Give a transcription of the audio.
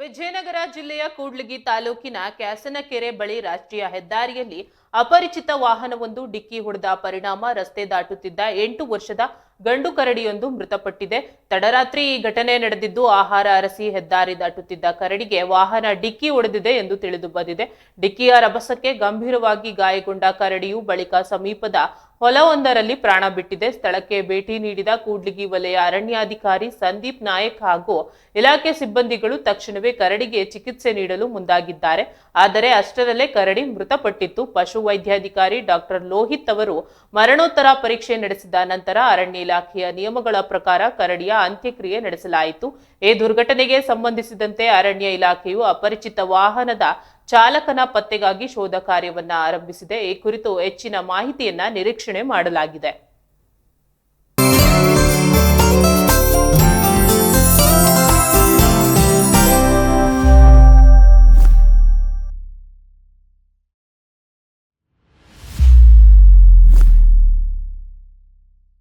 ವಿಜಯನಗರ ಜಿಲ್ಲೆಯ ಕೂಡ್ಲಿಗಿ ತಾಲೂಕಿನ ಕ್ಯಾಸನಕೆರೆ ಬಳಿ ರಾಷ್ಟ್ರೀಯ ಹೆದ್ದಾರಿಯಲ್ಲಿ ಅಪರಿಚಿತ ವಾಹನವೊಂದು ಡಿಕ್ಕಿ ಹೊಡೆದ ಪರಿಣಾಮ ರಸ್ತೆ ದಾಟುತ್ತಿದ್ದ ಎಂಟು ವರ್ಷದ ಗಂಡು ಕರಡಿಯೊಂದು ಮೃತಪಟ್ಟಿದೆ. ತಡರಾತ್ರಿ ಈ ಘಟನೆ ನಡೆದಿದ್ದು ಆಹಾರ ಅರಸಿ ಹೆದ್ದಾರಿ ದಾಟುತ್ತಿದ್ದ ಕರಡಿಗೆ ವಾಹನ ಡಿಕ್ಕಿ ಹೊಡೆದಿದೆ ಎಂದು ತಿಳಿದು ಬಂದಿದೆ. ಡಿಕ್ಕಿಯ ರಭಸಕ್ಕೆ ಗಂಭೀರವಾಗಿ ಗಾಯಗೊಂಡ ಕರಡಿಯು ಬಳಿಕ ಸಮೀಪದ ಹೊಲವೊಂದರಲ್ಲಿ ಪ್ರಾಣ ಬಿಟ್ಟಿದೆ. ಸ್ಥಳಕ್ಕೆ ಭೇಟಿ ನೀಡಿದ ಕೂಡ್ಲಿಗಿ ವಲಯ ಅರಣ್ಯಾಧಿಕಾರಿ ಸಂದೀಪ್ ನಾಯಕ್ ಹಾಗೂ ಇಲಾಖೆ ಸಿಬ್ಬಂದಿಗಳು ತಕ್ಷಣವೇ ಕರಡಿಗೆ ಚಿಕಿತ್ಸೆ ನೀಡಲು ಮುಂದಾಗಿದ್ದಾರೆ. ಆದರೆ ಅಷ್ಟರಲ್ಲೇ ಕರಡಿ ಮೃತಪಟ್ಟಿತ್ತು. ಪಶು ವೈದ್ಯಾಧಿಕಾರಿ ಡಾಕ್ಟರ್ ಲೋಹಿತ್ ಅವರು ಮರಣೋತ್ತರ ಪರೀಕ್ಷೆ ನಡೆಸಿದ ನಂತರ ಅರಣ್ಯ ಇಲಾಖೆಯ ನಿಯಮಗಳ ಪ್ರಕಾರ ಕರಡಿಯ ಅಂತ್ಯಕ್ರಿಯೆ ನಡೆಸಲಾಯಿತು. ಈ ದುರ್ಘಟನೆಗೆ ಸಂಬಂಧಿಸಿದಂತೆ ಅರಣ್ಯ ಇಲಾಖೆಯು ಅಪರಿಚಿತ ವಾಹನದ ಚಾಲಕನ ಪತ್ತೆಗಾಗಿ ಶೋಧ ಕಾರ್ಯವನ್ನ ಆರಂಭಿಸಿದೆ. ಈ ಕುರಿತು ಹೆಚ್ಚಿನ ಮಾಹಿತಿಯನ್ನ ನಿರೀಕ್ಷಣೆ ಮಾಡಲಾಗಿದೆ.